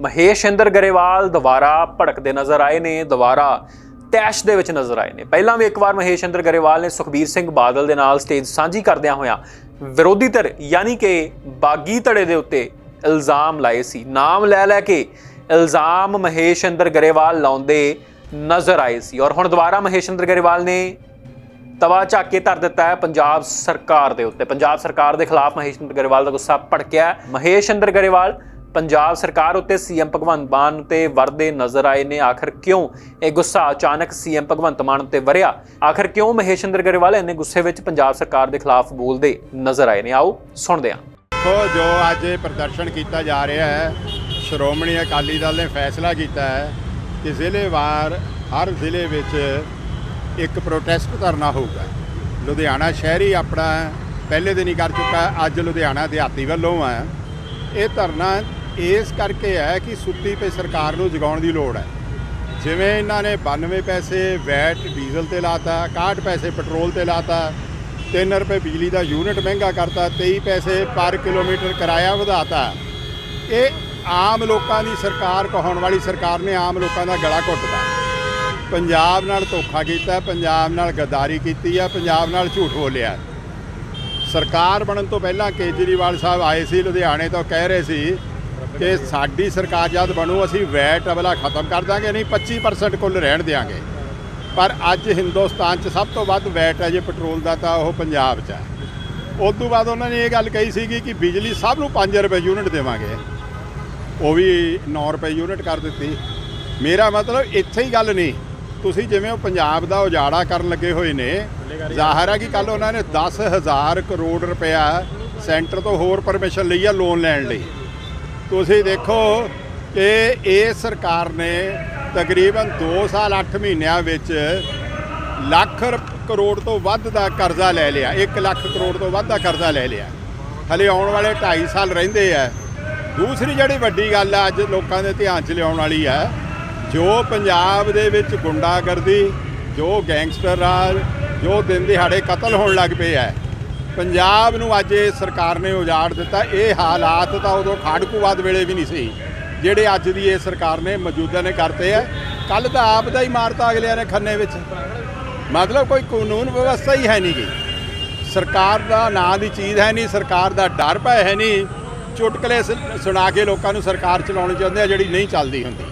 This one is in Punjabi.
ਮਹੇਸ਼ ਇੰਦਰ ਗਰੇਵਾਲ ਦੁਬਾਰਾ ਭੜਕਦੇ ਨਜ਼ਰ ਆਏ ਨੇ, ਦੁਬਾਰਾ ਤੈਸ਼ ਦੇ ਵਿੱਚ ਨਜ਼ਰ ਆਏ ਨੇ। ਪਹਿਲਾਂ ਵੀ ਇੱਕ ਵਾਰ ਮਹੇਸ਼ ਇੰਦਰ ਗਰੇਵਾਲ ਨੇ ਸੁਖਬੀਰ ਸਿੰਘ ਬਾਦਲ ਦੇ ਨਾਲ ਸਟੇਜ ਸਾਂਝੀ ਕਰਦਿਆਂ ਹੋਇਆਂ ਵਿਰੋਧੀ ਧਿਰ ਯਾਨੀ ਕਿ ਬਾਗੀ ਧੜੇ ਦੇ ਉੱਤੇ ਇਲਜ਼ਾਮ ਲਾਏ ਸੀ। ਨਾਮ ਲੈ ਲੈ ਕੇ ਇਲਜ਼ਾਮ ਮਹੇਸ਼ ਇੰਦਰ ਗਰੇਵਾਲ ਲਾਉਂਦੇ ਨਜ਼ਰ ਆਏ ਸੀ। ਔਰ ਹੁਣ ਦੁਬਾਰਾ ਮਹੇਸ਼ ਇੰਦਰ ਗਰੇਵਾਲ ਨੇ ਤਵਾ ਚੱਕ ਕੇ ਧਰ ਦਿੱਤਾ ਹੈ ਪੰਜਾਬ ਸਰਕਾਰ ਦੇ ਉੱਤੇ। ਪੰਜਾਬ ਸਰਕਾਰ ਦੇ ਖਿਲਾਫ ਮਹੇਸ਼ ਇੰਦਰ ਗਰੇਵਾਲ ਦਾ ਗੁੱਸਾ ਭੜਕਿਆ ਮਹੇਸ਼ ਇੰਦਰ ਗਰੇਵਾਲ ਪੰਜਾਬ ਸਰਕਾਰ ਉੱਤੇ ਸੀਐਮ ਭਗਵੰਤ ਮਾਨ ਉੱਤੇ ਵਰਦੇ ਨਜ਼ਰ ਆਏ ਨੇ। ਆਖਰ ਕਿਉਂ ਇਹ ਗੁੱਸਾ ਅਚਾਨਕ ਸੀਐਮ ਭਗਵੰਤ ਮਾਨ ਉੱਤੇ ਵਰਿਆ? ਆਖਰ ਕਿਉਂ ਮਹੇਸ਼ ਮਹੇਸ਼ਿੰਦਰ ਗਰੇਵਾਲ ਇੰਨੇ ਗੁੱਸੇ ਵਿੱਚ ਪੰਜਾਬ ਸਰਕਾਰ ਦੇ ਖਿਲਾਫ ਬੋਲਦੇ ਨਜ਼ਰ ਆਏ ਨੇ? ਆਓ ਸੁਣਦੇ ਹਾਂ। ਦੇਖੋ, ਜੋ ਅੱਜ ਇਹ ਪ੍ਰਦਰਸ਼ਨ ਕੀਤਾ ਜਾ ਰਿਹਾ ਹੈ, ਸ਼੍ਰੋਮਣੀ ਅਕਾਲੀ ਦਲ ਨੇ ਫੈਸਲਾ ਕੀਤਾ ਹੈ ਕਿ ਜ਼ਿਲ੍ਹੇਵਾਰ, ਹਰ ਜ਼ਿਲ੍ਹੇ ਵਿੱਚ ਇੱਕ ਪ੍ਰੋਟੈਸਟ ਧਰਨਾ ਹੋਊਗਾ। ਲੁਧਿਆਣਾ ਸ਼ਹਿਰੀ ਆਪਣਾ ਪਹਿਲੇ ਦਿਨ ਹੀ ਕਰ ਚੁੱਕਾ ਅੱਜ ਲੁਧਿਆਣਾ ਦਿਹਾਤੀ ਵੱਲੋਂ ਹੈ। ਇਹ ਧਰਨਾ ਇਸ ਕਰਕੇ ਹੈ ਕਿ ਸੁੱਤੀ ਪਈ ਸਰਕਾਰ ਨੂੰ ਜਗਾਉਣ ਦੀ ਲੋੜ ਹੈ। ਜਿਵੇਂ ਇਹਨਾਂ ਨੇ 92 ਪੈਸੇ ਵੈਟ ਡੀਜ਼ਲ ਤੇ ਲਾਤਾ 61 ਪੈਸੇ ਪੈਟਰੋਲ ਤੇ ਲਾਤਾ 3 ਰੁਪਏ ਬਿਜਲੀ ਦਾ ਯੂਨਿਟ ਮਹਿੰਗਾ ਕਰਤਾ 23 ਪੈਸੇ ਪਰ ਕਿਲੋਮੀਟਰ ਕਿਰਾਇਆ ਵਧਾਤਾ। ਇਹ ਆਮ ਲੋਕਾਂ ਦੀ ਸਰਕਾਰ, ਕਹਾਉਣ ਵਾਲੀ ਸਰਕਾਰ ਨੇ ਆਮ ਲੋਕਾਂ ਦਾ ਗਲਾ ਘੁੱਟਦਾ। ਪੰਜਾਬ ਨਾਲ ਧੋਖਾ ਕੀਤਾ, ਪੰਜਾਬ ਨਾਲ ਗਦਾਰੀ ਕੀਤੀ ਹੈ ਪੰਜਾਬ ਨਾਲ ਝੂਠ ਬੋਲਿਆ। ਸਰਕਾਰ ਬਣਨ ਤੋਂ ਪਹਿਲਾਂ ਕੇਜਰੀਵਾਲ ਸਾਹਿਬ ਆਏ ਸੀ, ਲੁਧਿਆਣੇ ਤੋਂ ਕਹਿ ਰਹੇ ਸੀ ਕਿ ਸਾਡੀ ਸਰਕਾਰ ਜਦ ਬਣੂ ਅਸੀਂ ਵੈਟ ਅਵਲਾ ਖਤਮ ਕਰ ਦਾਂਗੇ ਨਹੀਂ 25% ਕੁੱਲ ਰਹਿਣ ਦੇਾਂਗੇ ਪਰ ਅੱਜ ਹਿੰਦੁਸਤਾਨ 'ਚ ਸਭ ਤੋਂ ਵੱਧ ਵੈਟ ਹੈ ਜੇ ਪੈਟਰੋਲ ਦਾ ਤਾਂ ਉਹ ਪੰਜਾਬ 'ਚ ਹੈ। ਉਸ ਤੋਂ ਬਾਅਦ ਉਹਨਾਂ ਨੇ ਇਹ ਗੱਲ ਕਹੀ ਸੀਗੀ ਕਿ ਬਿਜਲੀ ਸਭ ਨੂੰ 5 ਰੁਪਏ ਯੂਨਿਟ ਦੇਵਾਂਗੇ। ਉਹ ਵੀ 9 ਰੁਪਏ ਯੂਨਿਟ ਕਰ ਦਿੱਤੀ। ਮੇਰਾ ਮਤਲਬ ਇੱਥੇ ਹੀ ਗੱਲ ਨਹੀਂ। ਤੁਸੀਂ ਜਿਵੇਂ ਉਹ ਪੰਜਾਬ ਦਾ ਉਜਾੜਾ ਕਰਨ ਲੱਗੇ ਹੋਏ ਨੇ ਜ਼ਾਹਰ ਹੈ ਕਿ ਕੱਲ ਉਹਨਾਂ ਨੇ 10000 ਕਰੋੜ ਰੁਪਇਆ ਸੈਂਟਰ ਤੋਂ ਹੋਰ ਪਰਮਿਸ਼ਨ ਲਈ ਆ ਲੋਨ ਲੈਣ ਲਈ। ਤੁਸੀਂ ਦੇਖੋ ਕਿ ਇਹ ਸਰਕਾਰ ਨੇ ਤਕਰੀਬਨ 2 ਸਾਲ 8 ਮਹੀਨਿਆਂ ਵਿੱਚ ਲੱਖ ਕਰੋੜ ਤੋਂ ਵੱਧ ਦਾ ਕਰਜ਼ਾ ਲੈ ਲਿਆ। 1 ਲੱਖ ਕਰੋੜ ਤੋਂ ਵੱਧ ਦਾ ਕਰਜ਼ਾ ਲੈ ਲਿਆ। ਹਲੇ ਆਉਣ ਵਾਲੇ 2.5 ਸਾਲ ਰਹਿੰਦੇ ਆ। ਦੂਸਰੀ ਜਿਹੜੀ ਵੱਡੀ ਗੱਲ ਆ, ਅੱਜ ਲੋਕਾਂ ਦੇ ਧਿਆਨ 'ਚ ਲਿਆਉਣ ਵਾਲੀ ਆ, ਜੋ ਪੰਜਾਬ ਦੇ ਵਿੱਚ ਗੁੰਡਾਗਰਦੀ, ਜੋ ਗੈਂਗਸਟਰ ਰਾਜ, ਜੋ ਦਿਨ ਦਿਹਾੜੇ ਕਤਲ ਹੋਣ ਲੱਗ ਪਏ ਆ ਪੰਜਾਬ ਨੂੰ ਅੱਜ ਇਹ ਸਰਕਾਰ ਨੇ ਉਜਾੜ ਦਿੱਤਾ। ਇਹ ਹਾਲਾਤ ਤਾਂ ਉਦੋਂ ਖਾੜਕੂਵਾਦ ਵੇਲੇ ਵੀ ਨਹੀਂ ਸੀ, ਜਿਹੜੇ ਅੱਜ ਦੀ ਇਹ ਸਰਕਾਰ ਨੇ ਮੌਜੂਦਾ ਨੇ ਕਰਤੇ ਆ। ਕੱਲ ਤਾਂ ਆਪ ਦਾ ਹੀ ਮਾਰਤਾ ਅਗਲਿਆਂ ਨੇ ਖੰਨੇ ਵਿੱਚ। ਮਤਲਬ ਕੋਈ ਕਾਨੂੰਨ ਵਿਵਸਥਾ ਹੀ ਹੈ ਨਹੀਂ ਗੀ। ਸਰਕਾਰ ਦਾ ਨਾਂ ਦੀ ਚੀਜ਼ ਹੈ ਨਹੀਂ, ਸਰਕਾਰ ਦਾ ਡਰ ਭੈ ਹੈ ਨਹੀਂ। ਚੁਟਕਲੇ ਸੁ- ਸੁਣਾ ਕੇ ਲੋਕਾਂ ਨੂੰ ਸਰਕਾਰ ਚਲਾਉਣੀ ਚਾਹੁੰਦੇ ਆ, ਜਿਹੜੀ ਨਹੀਂ ਚੱਲਦੀ ਹੁੰਦੀ।